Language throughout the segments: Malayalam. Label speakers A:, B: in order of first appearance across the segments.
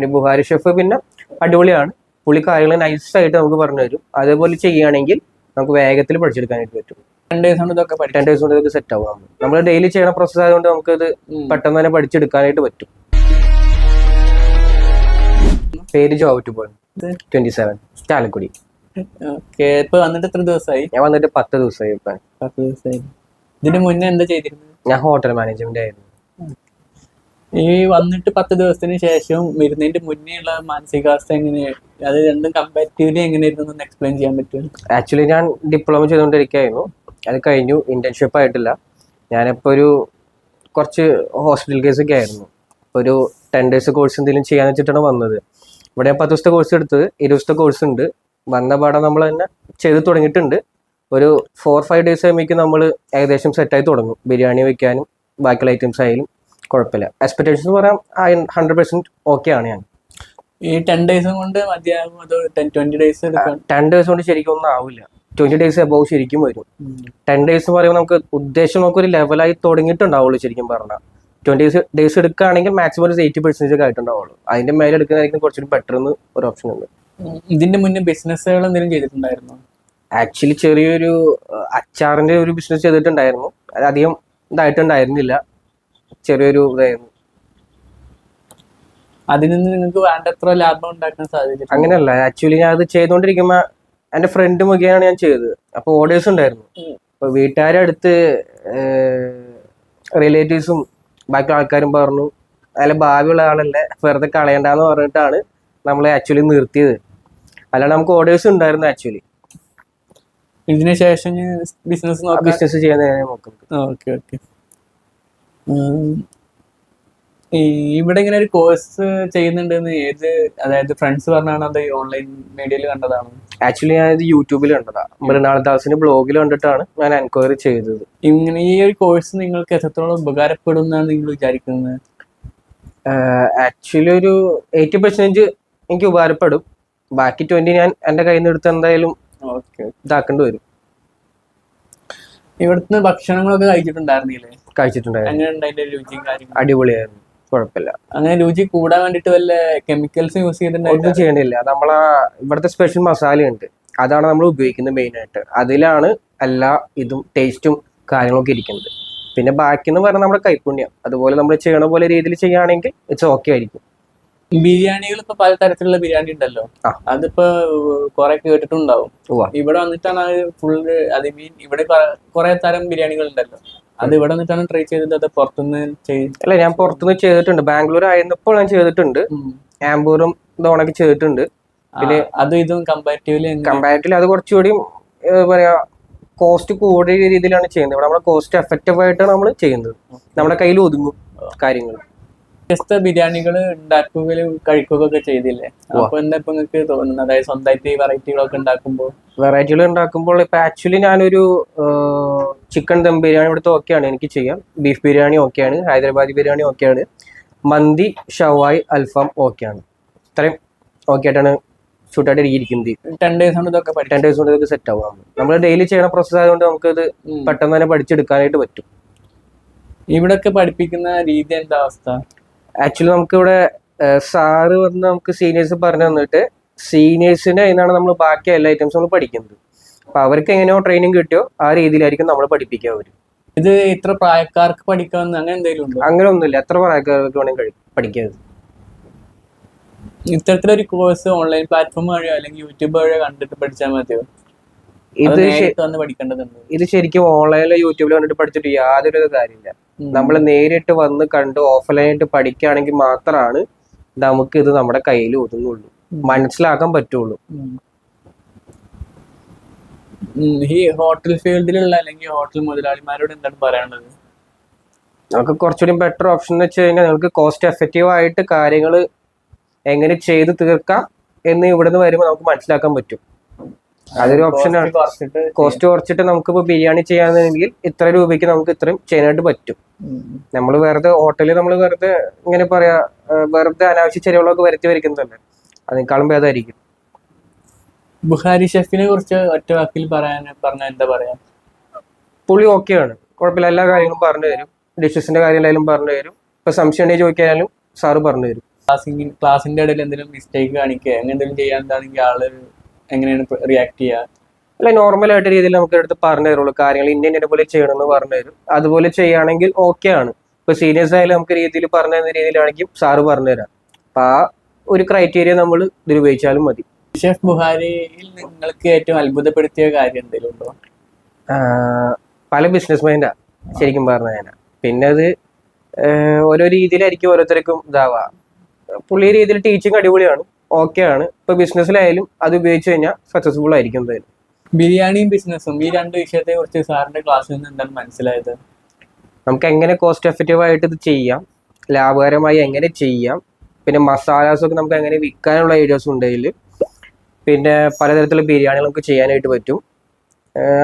A: പിന്നെ ബുഹാരി ഷെഫ് പിന്നെ അടിപൊളിയാണ്. പുള്ളി കാര്യങ്ങൾ നൈസായിട്ട് നമുക്ക് പറഞ്ഞു തരും. അതേപോലെ ചെയ്യുകയാണെങ്കിൽ നമുക്ക് വേഗത്തിൽ പഠിച്ചെടുക്കാനായിട്ട് പറ്റും.
B: രണ്ട് ദിവസം കൊണ്ട് ഇതൊക്കെ പഠിക്കാം
A: ടെൻ ഡേയ്സ് കൊണ്ട് ഇതൊക്കെ സെറ്റ് ആവും. നമ്മൾ ഡെയിലി ചെയ്യണ പ്രോസസ് ആയതുകൊണ്ട് നമുക്കത് പെട്ടെന്ന് തന്നെ പഠിച്ചെടുക്കാനായിട്ട് പറ്റും. പേര് ജോബ് പോയി. Twenty seven Chalakudy.
B: ഇപ്പൊ വന്നിട്ട് എത്ര ദിവസമായി?
A: ഞാൻ വന്നിട്ട് പത്ത് ദിവസമായി ഇപ്പൊ.
B: പത്ത് ദിവസമായി. ഇതിന് മുന്നേ എന്താ ചെയ്തിരുന്നത്?
A: ഞാൻ ഹോട്ടൽ മാനേജ്മെന്റ് ആയിരുന്നു.
B: ഈ വന്നിട്ട് പത്ത് ദിവസത്തിന് ശേഷം വരുന്നതിന്റെ മുന്നേ ഉള്ള മാനസികാവസ്ഥ എങ്ങനെയാണ് അത് രണ്ടും കമ്പാരിറ്റീവ്ലി എങ്ങനെയായിരുന്നു എക്സ്പ്ലെയിൻ ചെയ്യാൻ പറ്റും
A: ആക്ച്വലി ഞാൻ ഡിപ്ലോമ ചെയ്തുകൊണ്ടിരിക്കുകയായിരുന്നു. അത് കഴിഞ്ഞു. ഇന്റേൺഷിപ്പ് ആയിട്ടില്ല. ഞാനിപ്പോൾ ഒരു കുറച്ച് ഹോസ്പിറ്റൽ കേസൊക്കെ ആയിരുന്നു. ഒരു ടെൻ ഡേയ്സ് കോഴ്സ് എന്തെങ്കിലും ചെയ്യാൻ വെച്ചിട്ടാണ് വന്നത്. ഇവിടെ പത്ത് ദിവസത്തെ കോഴ്സ് എടുത്തത്. ഇരുപത് ദിവസത്തെ കോഴ്സ് ഉണ്ട്. വന്ന പാഠം നമ്മൾ തന്നെ ചെയ്ത് തുടങ്ങിയിട്ടുണ്ട്. ഒരു ഫോർ ഫൈവ് ഡേയ്സ് കഴിയുമ്പോഴേക്കും നമ്മൾ ഏകദേശം സെറ്റായി തുടങ്ങും. ബിരിയാണി വെക്കാനും ബാക്കിയുള്ള ഐറ്റംസ് ആയാലും. കുഴപ്പമില്ല. എക്സ്പെക്ടേഷൻസ് പറയാം ഹൺഡ്രഡ് പെർസെന്റ് ഓക്കെ ആണ് ഞാൻ.
B: ഈ ടെൻ ഡേയ്സ് കൊണ്ട് ട്വന്റി ഡേയ്സ്
A: ടെൻ ഡേയ്സ് കൊണ്ട് ശരിക്കും ഒന്നും ആവില്ല. ട്വന്റി ഡേയ്സ് അബവ് ശരിക്കും വരും. ടെൻ ഡേയ്സ് പറയുമ്പോൾ നമുക്ക് ഉദ്ദേശം നമുക്ക് ഒരു ലെവലായി തുടങ്ങിയിട്ടുണ്ടാവുള്ളൂ ശരിക്കും പറഞ്ഞാൽ ട്വന്റി ഡേയ്സ് ഡേയ്സ് എടുക്കുകയാണെങ്കിൽ മാക്സിമം ഒരു എയ്റ്റി പെർസെന്റേജ് ഒക്കെ ആയിട്ടുണ്ടാവുള്ളൂ. അതിന്റെ മേലെ എടുക്കുന്നതായിരിക്കും കുറച്ചുകൂടി ബെറ്റർ എന്ന് ഒരു ഓപ്ഷൻ ഉണ്ട്.
B: ഇതിന്റെ മുന്നേ ബിസിനസ്സുകൾ എന്തെങ്കിലും ചെയ്തിട്ടുണ്ടായിരുന്നു?
A: ആക്ച്വലി ചെറിയൊരു അച്ചാറിന്റെ ഒരു ബിസിനസ് ചെയ്തിട്ടുണ്ടായിരുന്നു. അത് അധികം ഇതായിട്ടുണ്ടായിരുന്നില്ല. ചെറിയൊരു ഇതായിരുന്നു
B: അതിൽ നിന്ന് നിങ്ങൾക്ക് വേണ്ടത്ര ലാഭം ഉണ്ടാക്കാൻ സാധിക്കും
A: അങ്ങനെയല്ല ആക്ച്വലി ഞാൻ അത് ചെയ്തുകൊണ്ടിരിക്കുമ്പോൾ എന്റെ ഫ്രണ്ട് മുഖേനയാണ് ഞാൻ ചെയ്തത്. അപ്പൊ ഓർഡേഴ്സ് ഉണ്ടായിരുന്നു.
B: അപ്പൊ
A: അപ്പോൾ വീട്ടുകാരുടെ അടുത്ത് റിലേറ്റീവ്സും ബാക്കി ആൾക്കാരും പറഞ്ഞു അതിലെ ഭാവിയുള്ള ആളല്ലേ വെറുതെ കളയണ്ടെന്ന് പറഞ്ഞിട്ടാണ് നമ്മൾ ആക്ച്വലി നിർത്തിയത്. അല്ലാണ്ട് നമുക്ക് ഓർഡേഴ്സ് ഉണ്ടായിരുന്നു ആക്ച്വലി
B: ഇതിനുശേഷം ബിസിനസ്
A: ബിസിനസ് ചെയ്യാൻ നോക്കുന്നത്.
B: ഓക്കെ ഓക്കെ ഇവിടെ ഇങ്ങനെ ഒരു കോഴ്സ് ചെയ്യുന്നുണ്ടെന്ന് ഏത് അതായത് ഫ്രണ്ട്സ് പറഞ്ഞാണ് അത് ഓൺലൈൻ മീഡിയയിൽ കണ്ടതാണ്.
A: ആക്ച്വലി ഞാൻ ഇത് യൂട്യൂബിൽ കണ്ടതാണ് മൃണാൾദാസിന്റെ ബ്ലോഗിൽ കണ്ടിട്ടാണ് ഞാൻ എൻക്വയറി ചെയ്തത്.
B: ഇങ്ങനെ ഈ ഒരു കോഴ്സ് നിങ്ങൾക്ക് എത്രത്തോളം ഉപകാരപ്പെടും എന്നാണ് നിങ്ങൾ വിചാരിക്കുന്നത്?
A: ആക്ച്വലി ഒരു എയ്റ്റി പെർസെന്റേജ് എനിക്ക് ഉപകാരപ്പെടും. ബാക്കി ട്വന്റി ഞാൻ എന്റെ കയ്യിൽ നിന്ന് എടുത്ത് എന്തായാലും ഇതാക്കേണ്ടി വരും.
B: ഇവിടുന്ന് ഭക്ഷണങ്ങളൊക്കെ കഴിച്ചിട്ടുണ്ടായിരുന്നില്ലേ?
A: കഴിച്ചിട്ടുണ്ടായിരുന്നു. അടിപൊളിയായിരുന്നു. കുഴപ്പമില്ല.
B: അങ്ങനെ രുചി കൂടാൻ വേണ്ടിട്ട് വല്ല കെമിക്കൽസ് യൂസ് ചെയ്തിട്ടുണ്ടായിരുന്നു
A: ചെയ്യണില്ല. നമ്മളെ ഇവിടുത്തെ സ്പെഷ്യൽ മസാല ഉണ്ട്. അതാണ് നമ്മൾ ഉപയോഗിക്കുന്നത് മെയിൻ ആയിട്ട്. അതിലാണ് എല്ലാ ഇതും ടേസ്റ്റും കാര്യങ്ങളൊക്കെ ഇരിക്കുന്നത്. പിന്നെ ബാക്കി എന്ന് പറഞ്ഞാൽ നമ്മുടെ കൈപ്പുണ്യം. അതുപോലെ നമ്മൾ ചെയ്യണ പോലെ രീതിയിൽ ചെയ്യുകയാണെങ്കിൽ ഇറ്റ്സ് ഓക്കെ ആയിരിക്കും.
B: ബിരിയാണികൾ ഇപ്പൊ പല തരത്തിലുള്ള ബിരിയാണി ഉണ്ടല്ലോ. അതിപ്പോ കൊറേ കേട്ടിട്ടുണ്ടാവും. ഇവിടെ വന്നിട്ടാണ് അത് ഫുള്ള് അത് മീൻ ഇവിടെ കൊറേ തരം ബിരിയാണികൾ ഉണ്ടല്ലോ. അത് ഇവിടെ വന്നിട്ടാണ് ട്രൈ ചെയ്തത് അത് പുറത്തുനിന്ന് ചെയ്ത്
A: അല്ല ഞാൻ പുറത്തുനിന്ന് ചെയ്തിട്ടുണ്ട്. ബാംഗ്ലൂർ ആയിരുന്നപ്പോൾ ഞാൻ ചെയ്തിട്ടുണ്ട്. ആംബൂറും ഇതോണൊക്കെ ചെയ്തിട്ടുണ്ട്. പിന്നെ
B: അതും ഇതും കമ്പാരിറ്റീവ്ലി
A: കമ്പാരിറ്റീവ്ലി അത് കുറച്ചുകൂടി പറയാ കോസ്റ്റ് കൂടിയ രീതിയിലാണ് ചെയ്യുന്നത്. ഇവിടെ നമ്മുടെ കോസ്റ്റ് എഫക്റ്റീവ് ആയിട്ടാണ് നമ്മൾ ചെയ്യുന്നത്. നമ്മുടെ കയ്യിൽ ഒതുങ്ങും കാര്യങ്ങൾ
B: വ്യത്യസ്ത ബിരിയാണികൾ ഉണ്ടാക്കുകയും കഴിക്കുക ഒക്കെ ചെയ്തില്ലേ അപ്പൊ എന്താ ഇപ്പൊ നിങ്ങൾക്ക് തോന്നുന്നത്? അതായത് സ്വന്തമായിട്ട് വെറൈറ്റികളൊക്കെ ഉണ്ടാക്കുമ്പോൾ
A: വെറൈറ്റികൾ ഉണ്ടാക്കുമ്പോൾ ഇപ്പൊ ആക്ച്വലി ഞാനൊരു ചിക്കൻ ദം ബിരിയാണി ഇവിടുത്തെ ഓക്കെയാണ് എനിക്ക് ചെയ്യാം. ബീഫ് ബിരിയാണി ഓക്കെയാണ്. ഹൈദരാബാദി ബിരിയാണി ഓക്കെയാണ്. മന്തി ഷവായ് അൽഫാം ഓക്കെയാണ്. ഇത്രയും ഓക്കെ ആയിട്ടാണ് ഷൂട്ടായിട്ട് ഇരിക്കുന്നത്.
B: ടെൻ ഡേയ്സ് കൊണ്ട് ഇതൊക്കെ പഠിക്കാം.
A: ടെൻ ഡേയ്സ് കൊണ്ട് ഇതൊക്കെ സെറ്റ് ആവും. നമ്മൾ ഡെയിലി ചെയ്യണ പ്രോസസ് ആയതുകൊണ്ട്
B: നമുക്ക്.
A: പെട്ടെന്ന് തന്നെ പഠിച്ചെടുക്കാനായിട്ട് പറ്റും.
B: ഇവിടൊക്കെ പഠിപ്പിക്കുന്ന രീതി എന്താ അവസ്ഥ?
A: ആക്ച്വലി നമുക്കിവിടെ സാറ് വന്ന് നമുക്ക് സീനിയേഴ്സ് പറഞ്ഞു തന്നിട്ട് സീനിയേഴ്സിന്റെ അതിനാണ് നമ്മൾ ബാക്കി എല്ലാ ഐറ്റംസും നമ്മൾ പഠിക്കുന്നത്. അപ്പൊ അവർക്ക് എങ്ങനെയോ ട്രെയിനിങ് കിട്ടിയോ ആ രീതിയിലായിരിക്കും നമ്മൾ പഠിപ്പിക്കുക അവർ
B: ഇത് ഇത്ര പ്രായക്കാർക്ക് പഠിക്കാമെന്ന് അങ്ങനെ എന്തെങ്കിലും ഉണ്ടോ?
A: അങ്ങനെ ഒന്നുമില്ല. എത്ര പ്രായക്കാർക്ക് വേണമെങ്കിൽ പഠിക്കരുത് പഠിക്കാം
B: ഇത്തരത്തിലൊരു കോഴ്സ് ഓൺലൈൻ പ്ലാറ്റ്ഫോം വഴിയോ അല്ലെങ്കിൽ യൂട്യൂബ് വഴിയോ കണ്ടിട്ട് പഠിച്ചാൽ മതിയോ?
A: ഇത് ഇത് ശരിക്കും ഓൺലൈനിലോ യൂട്യൂബിലോ കണ്ടിട്ട് പഠിച്ചിട്ട് യാതൊരു കാര്യമില്ല. നമ്മൾ നേരിട്ട് വന്ന് കണ്ട് ഓഫ്ലൈനായിട്ട് പഠിക്കുകയാണെങ്കിൽ മാത്രമാണ് നമുക്ക് ഇത് നമ്മുടെ കയ്യിൽ ഒതുങ്ങുള്ളൂ. മനസ്സിലാക്കാൻ പറ്റുള്ളൂ.
B: ഈ ഹോട്ടൽ ഫീൽഡിലുള്ള അല്ലെങ്കിൽ ഹോട്ടൽ മുതലാളിമാരോട് എന്താണ് പറയാനുള്ളത്?
A: നമുക്ക് കുറച്ചുകൂടി ബെറ്റർ ഓപ്ഷൻ എന്ന് വെച്ച് കഴിഞ്ഞാൽ നമുക്ക് കോസ്റ്റ് എഫക്റ്റീവ് ആയിട്ട് കാര്യങ്ങൾ എങ്ങനെ ചെയ്ത് തീർക്കാം എന്ന് ഇവിടുന്ന് വരുമ്പോൾ നമുക്ക് മനസ്സിലാക്കാൻ പറ്റും. അതൊരു ഓപ്ഷനാണ് കോസ്റ്റ് കുറച്ചിട്ട് നമുക്കിപ്പോൾ ബിരിയാണി ചെയ്യാന്നുണ്ടെങ്കിൽ ഇത്ര രൂപയ്ക്ക് നമുക്ക് ഇത്രയും ചെയ്യാനായിട്ട് പറ്റും. നമ്മൾ വെറുതെ ഹോട്ടലിൽ നമ്മൾ വെറുതെ ഇങ്ങനെ പറയാ വെറുതെ അനാവശ്യ ചെലവുകളൊക്കെ വരുത്തി വരയ്ക്കുന്നതല്ലേ? അതിനേക്കാളും ഭേദമായിരിക്കും
B: ബുഹാരി ഷെഫിനെ കുറിച്ച് ഒറ്റ വാക്കിൽ പറയാൻ പറഞ്ഞാൽ എന്താ പറയാ?
A: പുള്ളി ഓക്കെയാണ് കുഴപ്പമില്ല എല്ലാ കാര്യങ്ങളും പറഞ്ഞു തരും. ഡിഷസിന്റെ കാര്യങ്ങളായാലും പറഞ്ഞു തരും. ഇപ്പൊ സംശയം ഉണ്ടെങ്കിൽ ചോദിക്കാനും സാറ് പറഞ്ഞു തരും.
B: ക്ലാസിന്റെ ക്ലാസ്സിന്റെ ഇടയിൽ എന്തെങ്കിലും മിസ്റ്റേക്ക് കാണിക്കുക അങ്ങനെ എന്തെങ്കിലും എന്താണെങ്കിൽ ആൾ എങ്ങനെയാണ് റിയാക്ട് ചെയ്യുക
A: അല്ല നോർമൽ ആയിട്ട് രീതിയിൽ നമുക്ക് എടുത്ത് പറഞ്ഞു തരുള്ളൂ. കാര്യങ്ങൾ ഇന്ന ഇന്ന പോലെ ചെയ്യണമെന്ന് പറഞ്ഞു തരും. അതുപോലെ ചെയ്യുകയാണെങ്കിൽ ഓക്കെ ആണ്. ഇപ്പൊ സീനിയേഴ്സ് ആയാലും നമുക്ക് രീതിയിൽ പറഞ്ഞു തരുന്ന രീതിയിലാണെങ്കിൽ സാറ് പറഞ്ഞു തരാം. അപ്പൊ ആ ഒരു ക്രൈറ്റീരിയ നമ്മൾ ഇതിൽ ഉപയോഗിച്ചാലും മതി.
B: ഷെഫ് ബുഹാരിയിൽ നിങ്ങൾക്ക് ഏറ്റവും അത്ഭുതപ്പെടുത്തിയ കാര്യം എന്തെങ്കിലും ഉണ്ടോ?
A: പല ബിസിനസ് മൈൻഡാ ശരിക്കും പറഞ്ഞു കഴിഞ്ഞാൽ പിന്നെ അത് ഓരോ രീതിയിലായിരിക്കും ഓരോരുത്തർക്കും ഇതാവുക പുള്ളി രീതിയിൽ ടീച്ചിങ് അടിപൊളിയാണ്. ഓക്കെ ആണ്. ഇപ്പൊ ബിസിനസ്സിലായാലും അത് ഉപയോഗിച്ച് കഴിഞ്ഞാൽ സക്സസ്ഫുൾ ആയിരിക്കും എന്തായാലും.
B: ബിരിയാണിയും ബിസിനസ്സും ഈ രണ്ട് വിഷയത്തെ കുറിച്ച് സാറിന്റെ ക്ലാസ്സിൽ നിന്ന് എന്താണ് മനസ്സിലായത്?
A: നമുക്ക് എങ്ങനെ കോസ്റ്റ് എഫക്റ്റീവ് ആയിട്ട് ഇത് ചെയ്യാം ലാഭകരമായി എങ്ങനെ ചെയ്യാം പിന്നെ മസാലാസ് ഒക്കെ നമുക്ക് എങ്ങനെ വിൽക്കാനുള്ള ഐഡിയാസ് ഉണ്ട് ഇതിൽ പിന്നെ പലതരത്തിലുള്ള ബിരിയാണികൾ നമുക്ക് ചെയ്യാനായിട്ട് പറ്റും.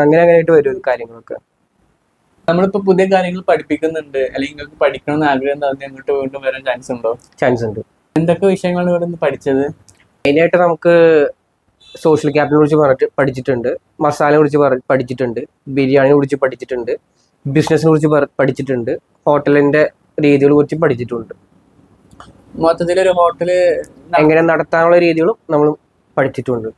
A: അങ്ങനെ അങ്ങനെ ആയിട്ട് വരും കാര്യങ്ങളൊക്കെ.
B: നമ്മളിപ്പോ പുതിയ കാര്യങ്ങൾ പഠിപ്പിക്കുന്നുണ്ട് അല്ലെങ്കിൽ നിങ്ങൾക്ക് പഠിക്കണം എന്ന് ആഗ്രഹം തന്നെ അങ്ങോട്ട് വീണ്ടും വരാൻ ചാൻസ് ഉണ്ടോ?
A: ചാൻസ് ഉണ്ട്.
B: എന്തൊക്കെ വിഷയങ്ങളാണ് ഇവിടെ നിന്ന് പഠിച്ചത്?
A: മെയിനായിട്ട് നമുക്ക് സോഷ്യൽ ക്യാപിറ്റലിനെ കുറിച്ച് പറഞ്ഞിട്ട് പഠിച്ചിട്ടുണ്ട്. മസാലയെ കുറിച്ച് പഠിച്ചിട്ടുണ്ട്. ബിരിയാണിയെ കുറിച്ച് പഠിച്ചിട്ടുണ്ട്. ബിസിനസിനെ കുറിച്ച് പഠിച്ചിട്ടുണ്ട്. ഹോട്ടലിന്റെ രീതികളെ കുറിച്ച് പഠിച്ചിട്ടുണ്ട്.
B: മൊത്തത്തിൽ ഒരു ഹോട്ടൽ
A: എങ്ങനെ നടത്താനുള്ള രീതികളും നമ്മൾ പഠിച്ചിട്ടുണ്ട്.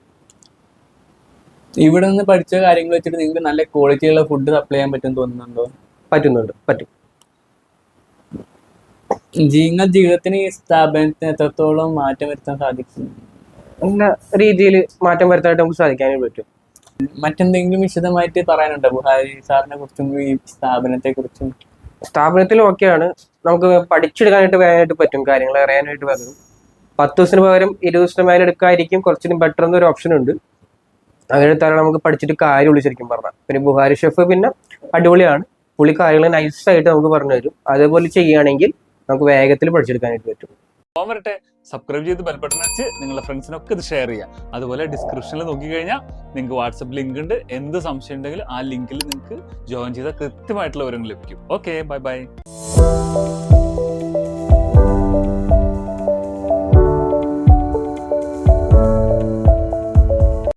B: ഇവിടെ നിന്ന് പഠിച്ച കാര്യങ്ങൾ വെച്ചിട്ട് നിങ്ങൾക്ക് നല്ല ക്വാളിറ്റിയുള്ള ഫുഡ് സപ്ലൈ ചെയ്യാൻ പറ്റും തോന്നുന്നുണ്ടോ?
A: പറ്റുന്നുണ്ട്. പറ്റും.
B: നിങ്ങൾ ജീവിതത്തിന് ഈ സ്ഥാപനത്തിന് എത്രത്തോളം മാറ്റം വരുത്താൻ സാധിക്കും?
A: നല്ല രീതിയിൽ മാറ്റം വരുത്താനായിട്ട് നമുക്ക് സാധിക്കാനേ പറ്റും.
B: മറ്റെന്തെങ്കിലും വിശദമായിട്ട് പറയാനുണ്ടോ? ബുഹാരി സാറിനെ കുറിച്ചും ഈ സ്ഥാപനത്തെ കുറിച്ചും?
A: സ്ഥാപനത്തിൽ ഓക്കെയാണ്. നമുക്ക് പഠിച്ചെടുക്കാനായിട്ട് വേണമായിട്ട് പറ്റും കാര്യങ്ങൾ അറിയാനായിട്ട് പറ്റും. പത്ത് ദിവസത്തിന് പകരം ഇരുപത് ദിവസത്തിന് മേലെ എടുക്കാതിരിക്കും. കുറച്ചും ബെറ്റർ എന്നൊരു ഓപ്ഷൻ ഉണ്ട്. അങ്ങനെ എടുത്താലാണ് നമുക്ക് പഠിച്ചിട്ട് കാര്യമുള്ളൂ ശരിക്കും പറഞ്ഞാൽ. പിന്നെ ബുഹാരി ഷെഫ് പിന്നെ അടിപൊളിയാണ്. പുള്ളി കാര്യങ്ങൾ നൈസായിട്ട് നമുക്ക് പറഞ്ഞു തരും. അതേപോലെ ചെയ്യുകയാണെങ്കിൽ നമുക്ക് വേഗത്തിൽ പഠിച്ചെടുക്കാനായിട്ട് പറ്റും.
C: പോകാൻ സബ്സ്ക്രൈബ് ചെയ്ത് ബെൽബട്ടൺ വെച്ച് നിങ്ങളുടെ ഫ്രണ്ട്സിനൊക്കെ ഇത് ഷെയർ ചെയ്യാം. അതുപോലെ ഡിസ്ക്രിപ്ഷനിൽ നോക്കിക്കഴിഞ്ഞാൽ നിങ്ങൾക്ക് വാട്സപ്പ് ലിങ്ക് ഉണ്ട്. എന്ത് സംശയം ഉണ്ടെങ്കിലും ആ ലിങ്കിൽ നിങ്ങൾക്ക് ജോയിൻ ചെയ്താൽ കൃത്യമായിട്ടുള്ള വിവരങ്ങൾ ലഭിക്കും. Okay bye bye